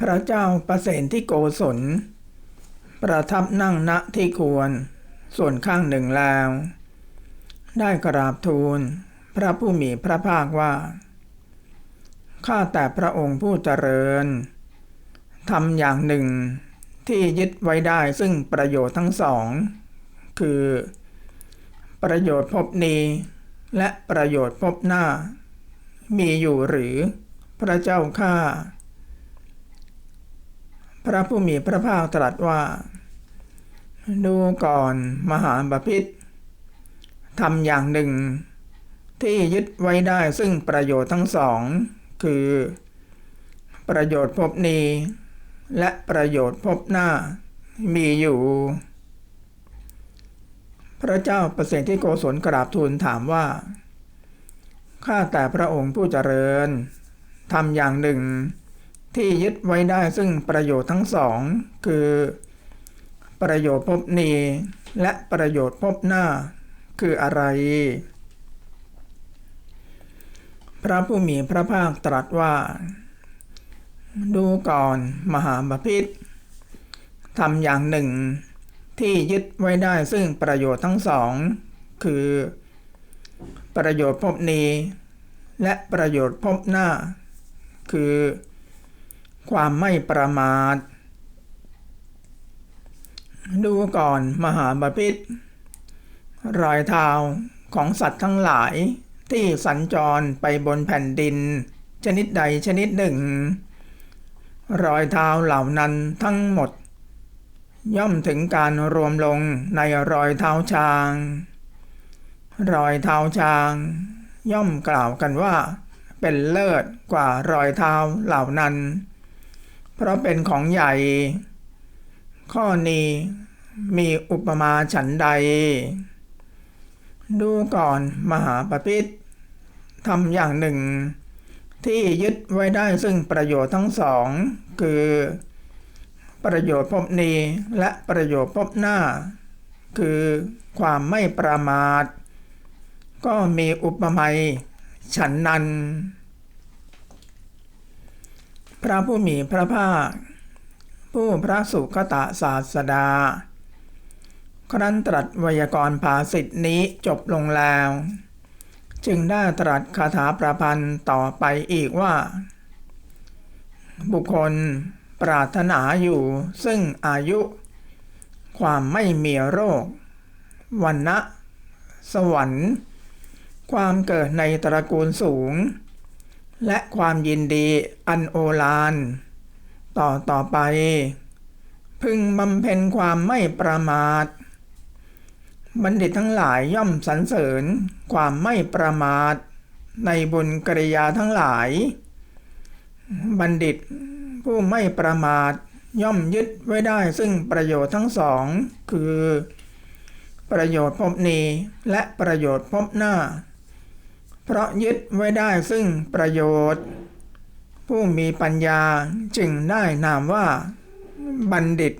พระเจ้าประเสนที่โกศล ประทับนั่งณที่ควร ส่วนข้างหนึ่งแล้ว ได้กราบทูล พระผู้มีพระภาคว่า ข้าแต่พระองค์ผู้เจริญทำอย่างหนึ่งที่ยึดไว้ได้ซึ่งประโยชน์ทั้งสอง คือ ประโยชน์พบนี้ และประโยชน์พบหน้า มีอยู่หรือพระเจ้าข้า พระผู้มีพระภาคตรัสว่า ดูก่อนมหาบพิษทำอย่างหนึ่ง ที่ยึดไว้ได้ซึ่งประโยชน์ทั้งสอง คือ ประโยชน์พบนี้ และประโยชน์พบหน้ามีอยู่ พระเจ้าประเสริฐที่โกศลกราบทูลถามว่าข้าแต่พระองค์ผู้เจริญทำอย่างหนึ่ง ที่ยึดไว้ได้ซึ่งประโยชน์ทั้งสอง คือ ประโยชน์พบนีและประโยชน์พบหน้า คืออะไร พระผู้มีพระภาคตรัสว่า ดูก่อนมหาบพิษทำอย่างหนึ่ง ที่ยึดไว้ได้ซึ่งประโยชน์ทั้งสอง คือ ประโยชน์พบนีและประโยชน์พบหน้า คือ ความไม่ประมาท ดูก่อนมหาบพิษรอยเท้าของสัตว์ทั้งหลายที่สัญจรไปบนแผ่นดิน ชนิดใดชนิดหนึ่ง รอยเท้าเหล่านั้นทั้งหมด ย่อมถึงการรวมลงในรอยเท้าช้าง รอยเท้าช้าง ย่อมกล่าวกันว่า เป็นเลิศกว่ารอยเท้าเหล่านั้น เพราะเป็นของใหญ่ ข้อนี้มีอุปมาฉันใด ดูก่อนมหาปพิธทำอย่างหนึ่ง ที่ยึดไว้ได้ซึ่งประโยชน์ทั้งสอง คือ ประโยชน์พบนี้และประโยชน์พบหน้า คือความไม่ประมาท ก็มีอุปมาฉันนั้น พระผู้มีพระภาค ผู้พระสุคตะศาสดา ครั้นตรัสวยากรณ์ภาสิทธินี้จบลงแล้ว จึงได้ตรัสคาถาประพันธ์ต่อไปอีกว่า บุคคลปรารถนาอยู่ซึ่งอายุ ความไม่มีโรค วันนะสวรรค์ ความเกิดในตระกูลสูง และความยินดีอันโอฬารต่อต่อไป พึงบำเพ็ญความไม่ประมาท บัณฑิตทั้งหลายย่อมสรรเสริญความไม่ประมาท ในบุญกริยาทั้งหลาย บัณฑิตผู้ไม่ประมาทย่อมยึดไว้ได้ซึ่งประโยชน์ทั้งสอง คือ ประโยชน์พบนี้และประโยชน์พบหน้า เพราะยึดไว้ได้ซึ่งประโยชน์ ผู้มีปัญญาจึงได้นามว่า บัณฑิต